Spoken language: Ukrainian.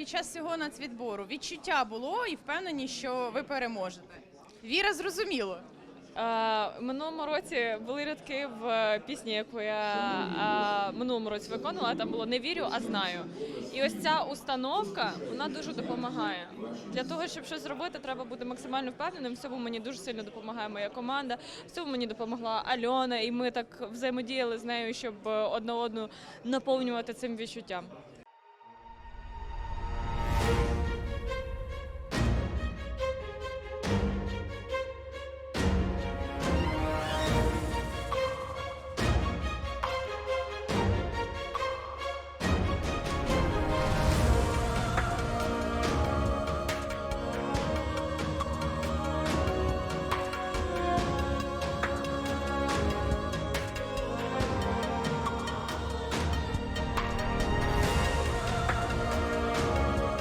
під час цього нацвідбору? Відчуття було і впевнені, що ви переможете. Віра зрозуміло. Е, в минулому році були рядки в е, пісні, яку я е, минулому році виконувала. Там було не вірю, а знаю. І ось ця установка вона дуже допомагає. Для того, щоб щось зробити, треба бути максимально впевненим. В цьому мені дуже сильно допомагає моя команда. В цьому мені допомогла Альона, і ми так взаємодіяли з нею, щоб одна одну наповнювати цим відчуттям.